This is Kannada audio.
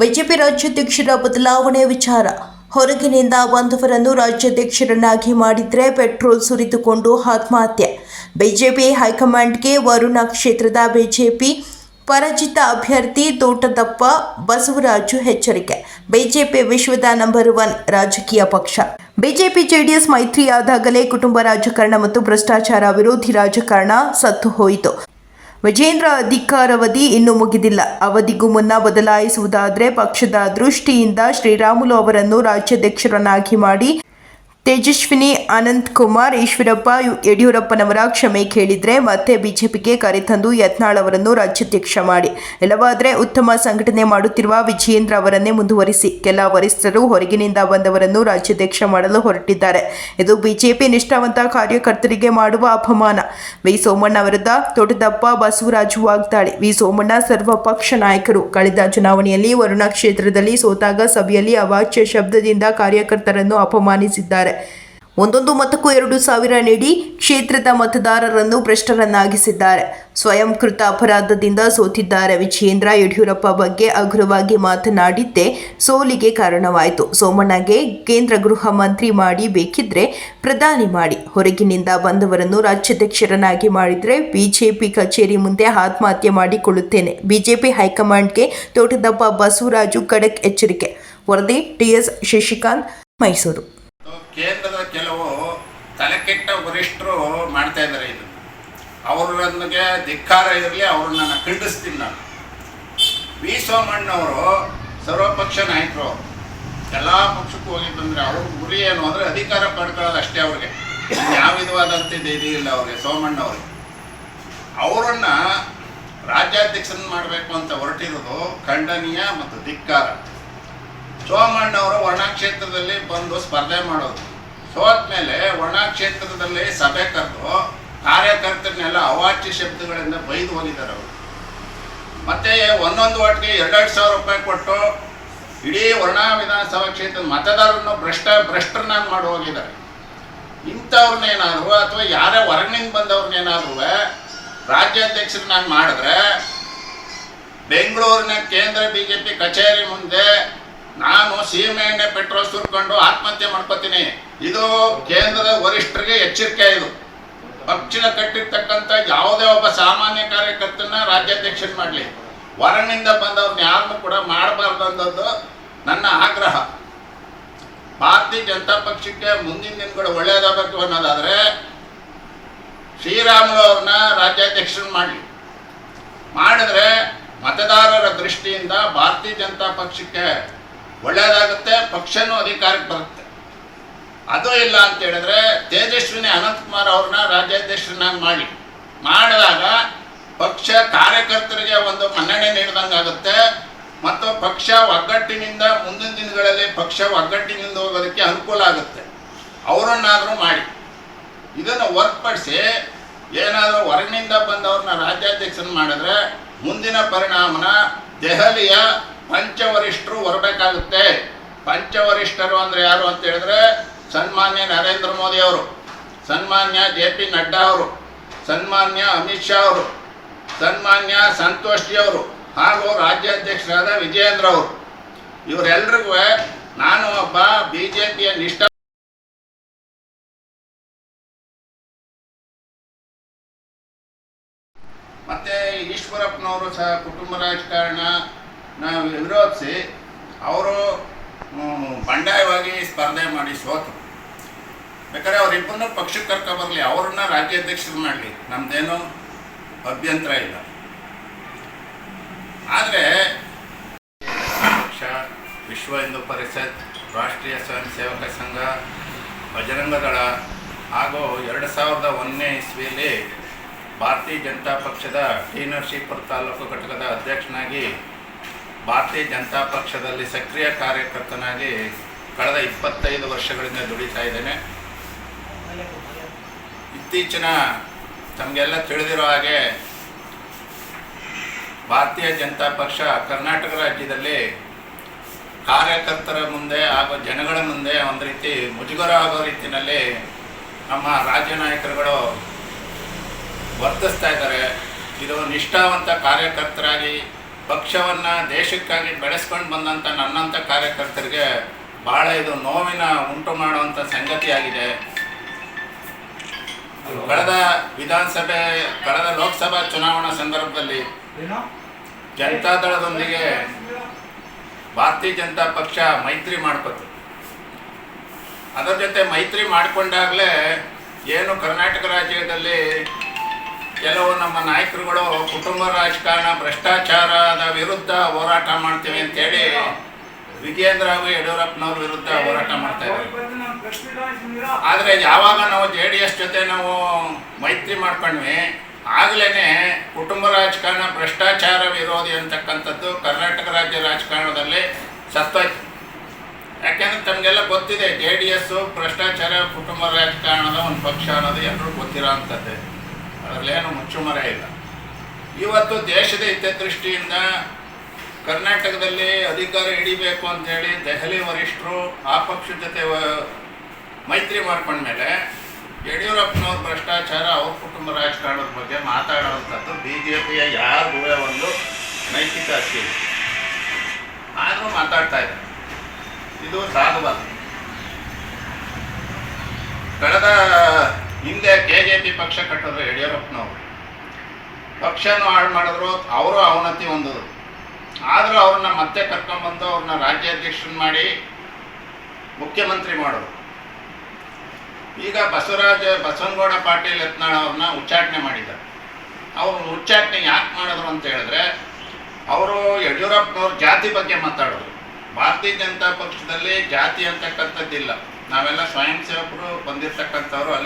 ಬಿಜೆಪಿ ರಾಜ್ಯಾಧ್ಯಕ್ಷರ ಬದಲಾವಣೆ ವಿಚಾರ. ಹೊರಗಿನಿಂದ ಬಂದವರನ್ನು ರಾಜ್ಯಾಧ್ಯಕ್ಷರನ್ನಾಗಿ ಮಾಡಿದ್ರೆ ಪೆಟ್ರೋಲ್ ಸುರಿದುಕೊಂಡು ಆತ್ಮಹತ್ಯೆ. ಬಿಜೆಪಿ ಹೈಕಮಾಂಡ್ಗೆ ವರುಣ ಕ್ಷೇತ್ರದ ಬಿಜೆಪಿ ಪರಾಜಿತ ಅಭ್ಯರ್ಥಿ ತೋಟದಪ್ಪ ಬಸವರಾಜು ಎಚ್ಚರಿಕೆ. ಬಿಜೆಪಿ ವಿಶ್ವದ ನಂಬರ್ ಒನ್ ರಾಜಕೀಯ ಪಕ್ಷ. ಬಿಜೆಪಿ ಜೆಡಿಎಸ್ ಮೈತ್ರಿಯಾದಾಗಲೇ ಕುಟುಂಬ ರಾಜಕಾರಣ ಮತ್ತು ಭ್ರಷ್ಟಾಚಾರ ವಿರೋಧಿ ರಾಜಕಾರಣ ಸತ್ತು ಹೋಯಿತು. ವಿಜೇಂದ್ರ ಅಧಿಕಾರಾವಧಿ ಇನ್ನೂ ಮುಗಿದಿಲ್ಲ. ಅವಧಿಗೂ ಮುನ್ನ ಬದಲಾಯಿಸುವುದಾದರೆ ಪಕ್ಷದ ದೃಷ್ಟಿಯಿಂದ ಶ್ರೀರಾಮುಲು ಅವರನ್ನು ರಾಜ್ಯಾಧ್ಯಕ್ಷರನ್ನಾಗಿ ಮಾಡಿ ತೇಜಸ್ವಿನಿ, ಅನಂತ್ ಕುಮಾರ್, ಈಶ್ವರಪ್ಪ ಯಡಿಯೂರಪ್ಪನವರ ಕ್ಷಮೆ ಕೇಳಿದ್ರೆ ಮತ್ತೆ ಬಿಜೆಪಿಗೆ ಕರೆತಂದು ಯತ್ನಾಳ್ ಅವರನ್ನು ರಾಜ್ಯಾಧ್ಯಕ್ಷ ಮಾಡಿ. ಇಲ್ಲವಾದರೆ ಉತ್ತಮ ಸಂಘಟನೆ ಮಾಡುತ್ತಿರುವ ವಿಜಯೇಂದ್ರ ಅವರನ್ನೇ ಮುಂದುವರಿಸಿ. ಕೆಲ ವರಿಷ್ಠರು ಹೊರಗಿನಿಂದ ಬಂದವರನ್ನು ರಾಜ್ಯಾಧ್ಯಕ್ಷ ಮಾಡಲು ಹೊರಟಿದ್ದಾರೆ. ಇದು ಬಿಜೆಪಿ ನಿಷ್ಠಾವಂತ ಕಾರ್ಯಕರ್ತರಿಗೆ ಮಾಡುವ ಅಪಮಾನ. ವಿ. ಸೋಮಣ್ಣ ವಿರುದ್ಧ ತೋಟದಪ್ಪ ಬಸವರಾಜು ವಾಗ್ದಾಳಿ. ವಿ. ಸೋಮಣ್ಣ ಸರ್ವಪಕ್ಷ ನಾಯಕರು. ಕಳೆದ ಚುನಾವಣೆಯಲ್ಲಿ ವರುಣಾ ಕ್ಷೇತ್ರದಲ್ಲಿ ಸೋತಾಗ ಸಭೆಯಲ್ಲಿ ಅವಾಚ್ಯ ಶಬ್ದದಿಂದ ಕಾರ್ಯಕರ್ತರನ್ನು ಅಪಮಾನಿಸಿದ್ದಾರೆ. ಒಂದೊಂದು ಮತಕ್ಕೂ ಎರಡು ಸಾವಿರ ನೀಡಿ ಕ್ಷೇತ್ರದ ಮತದಾರರನ್ನು ಭ್ರಷ್ಟರನ್ನಾಗಿಸಿದ್ದಾರೆ. ಸ್ವಯಂ ಕೃತ ಅಪರಾಧದಿಂದ ಸೋತಿದ್ದಾರೆ ವಿಜಯೇಂದ್ರ ಯಡಿಯೂರಪ್ಪ ಬಗ್ಗೆ ಅಗ್ರವಾಗಿ ಮಾತನಾಡಿದ್ದೇ ಸೋಲಿಗೆ ಕಾರಣವಾಯಿತು. ಸೋಮಣ್ಣಗೆ ಕೇಂದ್ರ ಗೃಹ ಮಂತ್ರಿ ಮಾಡಿ ಬೇಕಿದ್ರೆ ಪ್ರಧಾನಿ ಮಾಡಿ. ಹೊರಗಿನಿಂದ ಬಂದವರನ್ನು ರಾಜ್ಯಾಧ್ಯಕ್ಷರನ್ನಾಗಿ ಮಾಡಿದ್ರೆ ಬಿಜೆಪಿ ಕಚೇರಿ ಮುಂದೆ ಆತ್ಮಹತ್ಯೆ ಮಾಡಿಕೊಳ್ಳುತ್ತೇನೆ. ಬಿಜೆಪಿ ಹೈಕಮಾಂಡ್ಗೆ ತೋಟದಪ್ಪ ಬಸವರಾಜು ಖಡಕ್ ಎಚ್ಚರಿಕೆ. ವರದಿ ಟಿಎಸ್ ಶಶಿಕಾಂತ್, ಮೈಸೂರು. ಕೆಲವು ತಲೆಕೆಟ್ಟ ವರಿಷ್ಠರು ಮಾಡ್ತಾ ಇದ್ದಾರೆ ಇದು. ಅವರು ನನಗೆ ಧಿಕ್ಕಾರ ಇರಲಿ, ಅವ್ರನ್ನ ನಾನು ಖಂಡಿಸ್ತೀನಿ ನಾನು. ವಿ ಸೋಮಣ್ಣವರು ಸರ್ವಪಕ್ಷ ನಾಯಕರು. ಎಲ್ಲ ಪಕ್ಷಕ್ಕೂ ಹೋಗಿ ಬಂದರೆ ಅವ್ರ ಗುರಿ ಏನು ಅಂದರೆ ಅಧಿಕಾರ ಪಡ್ಕೊಳ್ಳೋದು ಅಷ್ಟೇ ಅವ್ರಿಗೆ. ಯಾವ ವಿಧವಾದಂಥ ಇದು ಇಲ್ಲ ಅವ್ರಿಗೆ, ಸೋಮಣ್ಣವ್ರಿಗೆ. ಅವರನ್ನ ರಾಜ್ಯಾಧ್ಯಕ್ಷರನ್ನ ಮಾಡಬೇಕು ಅಂತ ಹೊರಟಿರೋದು ಖಂಡನೀಯ ಮತ್ತು ಧಿಕ್ಕಾರ. ಸೋಮಣ್ಣವರು ವರ್ಣಕ್ಷೇತ್ರದಲ್ಲಿ ಬಂದು ಸ್ಪರ್ಧೆ ಮಾಡೋದು. ಸೋತ ಮೇಲೆ ವರ್ಣ ಕ್ಷೇತ್ರದಲ್ಲಿ ಸಭೆ ಕರೆದು ಕಾರ್ಯಕರ್ತರನ್ನೆಲ್ಲ ಅವಾಚ್ಯ ಶಬ್ದಗಳಿಂದ ಬೈದು ಹೋಗಿದ್ದಾರೆ ಅವರು. ಮತ್ತೆ ಒಂದೊಂದು ವಾಟ್ಗೆ ಎರಡೆರಡು ಸಾವಿರ ರೂಪಾಯಿ ಕೊಟ್ಟು ಇಡೀ ವರ್ಣ ವಿಧಾನಸಭಾ ಕ್ಷೇತ್ರದ ಮತದಾರರನ್ನು ಭ್ರಷ್ಟ ಭ್ರಷ್ಟರನ್ನಾಗಿ ಮಾಡಿ ಹೋಗಿದ್ದಾರೆ. ಇಂಥವ್ರನ್ನೇನಾದ್ರು ಅಥವಾ ಯಾರೇ ಹೊರಗಿನಿಂದ ಬಂದವ್ರನ್ನೇನಾದ್ರು ರಾಜ್ಯಾಧ್ಯಕ್ಷರನ್ನಾಗಿ ಮಾಡಿದ್ರೆ ಬೆಂಗಳೂರಿನ ಕೇಂದ್ರ ಬಿಜೆಪಿ ಕಚೇರಿ ಮುಂದೆ ನಾನು ಸೀಮೆ ಎಣ್ಣೆ ಪೆಟ್ರೋಲ್ ಸುರ್ಕೊಂಡು ಆತ್ಮಹತ್ಯೆ ಮಾಡ್ಕೋತೀನಿ. ಇದು ಕೇಂದ್ರದ ವರಿಷ್ಠರಿಗೆ ಎಚ್ಚರಿಕೆ ಇದು. ಪಕ್ಷದ ಕಟ್ಟಿರ್ತಕ್ಕಂಥ ಯಾವುದೇ ಒಬ್ಬ ಸಾಮಾನ್ಯ ಕಾರ್ಯಕರ್ತನ ರಾಜ್ಯಾಧ್ಯಕ್ಷನ್ ಮಾಡಲಿ. ಹೊರಗಿನಿಂದ ಬಂದವ್ರನ್ನ ಯಾರನ್ನು ಕೂಡ ಮಾಡಬಾರ್ದು ಅನ್ನೋದು ನನ್ನ ಆಗ್ರಹ. ಭಾರತೀಯ ಜನತಾ ಪಕ್ಷಕ್ಕೆ ಮುಂದಿನ ದಿನಗಳು ಒಳ್ಳೆಯದಾಗಬೇಕು ಅನ್ನೋದಾದ್ರೆ ಶ್ರೀರಾಮುಲು ಅವ್ರನ್ನ ರಾಜ್ಯಾಧ್ಯಕ್ಷರನ್ನ ಮಾಡಲಿ. ಮಾಡಿದ್ರೆ ಮತದಾರರ ದೃಷ್ಟಿಯಿಂದ ಭಾರತೀಯ ಜನತಾ ಪಕ್ಷಕ್ಕೆ ಒಳ್ಳೆಯದಾಗುತ್ತೆ ಪಕ್ಷನೂ ಅಧಿಕಾರಕ್ಕೆ ಬರುತ್ತೆ. ಅದು ಇಲ್ಲ ಅಂತ ಹೇಳಿದ್ರೆ ತೇಜಸ್ವಿನಿ ಅನಂತಕುಮಾರ್ ಅವ್ರನ್ನ ರಾಜ್ಯಾಧ್ಯಕ್ಷರನ್ನಾಗಿ ಮಾಡಿ. ಮಾಡಿದಾಗ ಪಕ್ಷ ಕಾರ್ಯಕರ್ತರಿಗೆ ಒಂದು ಮನ್ನಣೆ ನೀಡಿದಂಗಾಗುತ್ತೆ ಮತ್ತು ಪಕ್ಷ ಒಗ್ಗಟ್ಟಿನಿಂದ ಮುಂದಿನ ದಿನಗಳಲ್ಲಿ ಪಕ್ಷ ಒಗ್ಗಟ್ಟಿನಿಂದ ಹೋಗೋದಕ್ಕೆ ಅನುಕೂಲ ಆಗುತ್ತೆ. ಅವರನ್ನಾದರೂ ಮಾಡಿ. ಇದನ್ನು ಹೊರತುಪಡಿಸಿ ಏನಾದರೂ ಹೊರಗಿನಿಂದ ಬಂದವ್ರನ್ನ ರಾಜ್ಯಾಧ್ಯಕ್ಷರನ್ನ ಮಾಡಿದ್ರೆ ಮುಂದಿನ ಪರಿಣಾಮನ ದೆಹಲಿಯ ಪಂಚವರಿಷ್ಠರು ಬರಬೇಕಾಗುತ್ತೆ. ಪಂಚವರಿಷ್ಠರು ಅಂದರೆ ಯಾರು ಅಂತ ಹೇಳಿದ್ರೆ ಸನ್ಮಾನ್ಯ ನರೇಂದ್ರ ಮೋದಿ ಅವರು, ಸನ್ಮಾನ್ಯ ಜೆ ಪಿ ನಡ್ಡಾ ಅವರು, ಸನ್ಮಾನ್ಯ ಅಮಿತ್ ಶಾ ಅವರು, ಸನ್ಮಾನ್ಯ ಸಂತೋಷ್ ಜಿ ಅವರು, ಹಾಗೂ ರಾಜ್ಯಾಧ್ಯಕ್ಷರಾದ ವಿಜಯೇಂದ್ರ ಅವರು. ಇವರೆಲ್ಲರಿಗೂ ನಾನು ಒಬ್ಬ ಬಿ ಜೆ ಪಿಯ ನಿಷ್ಠ ಮತ್ತೆ ಈಶ್ವರಪ್ಪನವರು ಸಹ ಕುಟುಂಬ ರಾಜಕಾರಣ ನಾವು ವಿರೋಧಿಸಿ ಅವರು ಬಂಡಾಯವಾಗಿ ಸ್ಪರ್ಧೆ ಮಾಡಿ ಸೋತರು ಬೇಕಾದ್ರೆ ಅವರಿಬ್ಬರನ್ನ ಪಕ್ಷಕ್ಕೆ ಕರ್ಕೊ ಬರಲಿ, ಅವ್ರನ್ನ ರಾಜ್ಯಾಧ್ಯಕ್ಷರು ಮಾಡಲಿ ನಮ್ಮದೇನು ಅಭ್ಯಂತರ ಇಲ್ಲ. ಆದರೆ, ಪಕ್ಷ, ವಿಶ್ವ ಹಿಂದೂ ಪರಿಷತ್, ರಾಷ್ಟ್ರೀಯ ಸ್ವಯಂ ಸೇವಕ ಸಂಘ ಬಜರಂಗದಳ ಹಾಗೂ ಎರಡು ಸಾವಿರದ ಒಂದನೇ ಇಸ್ವಿಯಲ್ಲಿ ಭಾರತೀಯ ಜನತಾ ಪಕ್ಷದ ಟಿ ನರಸೀಪುರ ತಾಲೂಕು ಘಟಕದ ಅಧ್ಯಕ್ಷನಾಗಿ ಭಾರತೀಯ ಜನತಾ ಪಕ್ಷದಲ್ಲಿ ಸಕ್ರಿಯ ಕಾರ್ಯಕರ್ತನಾಗಿ ಕಳೆದ ಇಪ್ಪತ್ತೈದು ವರ್ಷಗಳಿಂದ ದುಡಿತಾ ಇದ್ದೇನೆ. ಇತ್ತೀಚಿನ ತಮಗೆಲ್ಲ ತಿಳಿದಿರೋ ಹಾಗೆ ಭಾರತೀಯ ಜನತಾ ಪಕ್ಷ ಕರ್ನಾಟಕ ರಾಜ್ಯದಲ್ಲಿ ಕಾರ್ಯಕರ್ತರ ಮುಂದೆ ಹಾಗೂ ಜನಗಳ ಮುಂದೆ ಒಂದು ರೀತಿ ಮುಜುಗರ ಆಗೋ ರೀತಿಯಲ್ಲಿ ನಮ್ಮ ರಾಜ್ಯ ನಾಯಕರುಗಳು ವರ್ತಿಸ್ತಾ ಇದ್ದಾರೆ. ಇದು ನಿಷ್ಠಾವಂತ ಕಾರ್ಯಕರ್ತರಾಗಿ ಪಕ್ಷವನ್ನು ದೇಶಕ್ಕಾಗಿ ಬೆಳೆಸ್ಕೊಂಡು ಬಂದಂತ ನನ್ನಂಥ ಕಾರ್ಯಕರ್ತರಿಗೆ ಬಹಳ ಇದು ನೋವಿನ ಉಂಟು ಮಾಡುವಂಥ ಸಂಗತಿಯಾಗಿದೆ ಕಳೆದ ವಿಧಾನಸಭೆ ಕಳೆದ ಲೋಕಸಭಾ ಚುನಾವಣಾ ಸಂದರ್ಭದಲ್ಲಿ ಜನತಾದಳದೊಂದಿಗೆ ಭಾರತೀಯ ಜನತಾ ಪಕ್ಷ ಮೈತ್ರಿ ಮಾಡ್ಕೊತು ಅದರ ಜೊತೆ ಮೈತ್ರಿ ಮಾಡಿಕೊಂಡಾಗಲೇ ಏನು ಕರ್ನಾಟಕ ರಾಜ್ಯದಲ್ಲಿ ಕೆಲವು ನಮ್ಮ ನಾಯಕರುಗಳು ಕುಟುಂಬ ರಾಜಕಾರಣ ಭ್ರಷ್ಟಾಚಾರದ ವಿರುದ್ಧ ಹೋರಾಟ ಮಾಡ್ತೀವಿ ಅಂತೇಳಿ ಹಾಗೂ ಯಡಿಯೂರಪ್ಪನವ್ರ ವಿರುದ್ಧ ಹೋರಾಟ ಮಾಡ್ತಾ ಇದ್ದಾರೆ. ಆದರೆ ಯಾವಾಗ ನಾವು ಜೆ ಡಿ ಎಸ್ ಜೊತೆ ನಾವು ಮೈತ್ರಿ ಮಾಡ್ಕೊಂಡ್ವಿ ಆಗ್ಲೇ ಕುಟುಂಬ ರಾಜಕಾರಣ, ಭ್ರಷ್ಟಾಚಾರ ವಿರೋಧಿ ಅಂತಕ್ಕಂಥದ್ದು ಕರ್ನಾಟಕ ರಾಜ್ಯ ರಾಜಕಾರಣದಲ್ಲಿ ಸತ್ತೋಯ್ತು ಯಾಕೆಂದ್ರೆ ತಮಗೆಲ್ಲ ಗೊತ್ತಿದೆ ಜೆ ಡಿ ಎಸ್ಸು ಭ್ರಷ್ಟಾಚಾರ ಕುಟುಂಬ ರಾಜಕಾರಣದ ಒಂದು ಪಕ್ಷ ಅನ್ನೋದು ಎಲ್ಲರೂ ಗೊತ್ತಿರೋ ಅಂಥದ್ದೇ. ಅದರಲ್ಲೇನು ಮುಚ್ಚುಮರ ಇಲ್ಲ. ಇವತ್ತು ದೇಶದ ಹಿತದೃಷ್ಟಿಯಿಂದ ಕರ್ನಾಟಕದಲ್ಲಿ ಅಧಿಕಾರ ಹಿಡಿಬೇಕು ಅಂತೇಳಿ ದೆಹಲಿ ವರಿಷ್ಠರು ಆ ಪಕ್ಷದ ಜೊತೆ ಮೈತ್ರಿ ಮಾಡ್ಕೊಂಡ್ಮೇಲೆ ಯಡಿಯೂರಪ್ಪನವ್ರ ಭ್ರಷ್ಟಾಚಾರ ಅವ್ರ ಕುಟುಂಬ ರಾಜಕಾರಣದ ಬಗ್ಗೆ ಮಾತಾಡುವಂಥದ್ದು ಬಿ ಜೆ ಪಿಯ ಯಾರಿಗೂ ಒಂದು ನೈತಿಕ ಅಸ್ತಿ ಆದರೂ ಮಾತಾಡ್ತಾ ಇದ್ದಾರೆ. ಇದು ಸಾಧುವಲ್ಲ ಕಳೆದ ಹಿಂದೆ ಕೆ ಜೆ ಪಿ ಪಕ್ಷ ಕಟ್ಟಿದ್ರು ಯಡಿಯೂರಪ್ಪನವರು. ಪಕ್ಷನೂ ಹಾಳು ಮಾಡಿದ್ರು, ಅವರು ಅವನತಿ ಹೊಂದಿದ್ರು. ಆದರೂ ಅವ್ರನ್ನ ಮತ್ತೆ ಕರ್ಕೊಂಡ್ಬಂದು ಅವ್ರನ್ನ ರಾಜ್ಯಾಧ್ಯಕ್ಷರನ್ನ ಮಾಡಿ ಮುಖ್ಯಮಂತ್ರಿ ಮಾಡೋರು. ಈಗ ಬಸವರಾಜ ಬಸವನಗೌಡ ಪಾಟೀಲ್ ಯತ್ನಾಳ್ ಅವ್ರನ್ನ ಉಚ್ಚಾಟನೆ ಮಾಡಿದ್ದಾರೆ. ಅವರು ಉಚ್ಚಾಟನೆ ಯಾಕೆ ಮಾಡಿದ್ರು ಅಂತ ಹೇಳಿದ್ರೆ, ಅವರು ಯಡಿಯೂರಪ್ಪನವ್ರ ಜಾತಿ ಬಗ್ಗೆ ಮಾತಾಡೋರು. ಭಾರತೀಯ ಜನತಾ ಪಕ್ಷದಲ್ಲಿ ಜಾತಿ ಅಂತಕ್ಕಂಥದ್ದಿಲ್ಲ. ನಾವೆಲ್ಲ ಸ್ವಯಂ ಸೇವಕರು ಬಂದಿರತಕ್ಕಂಥವ್ರು ಅಲ್ಲಿ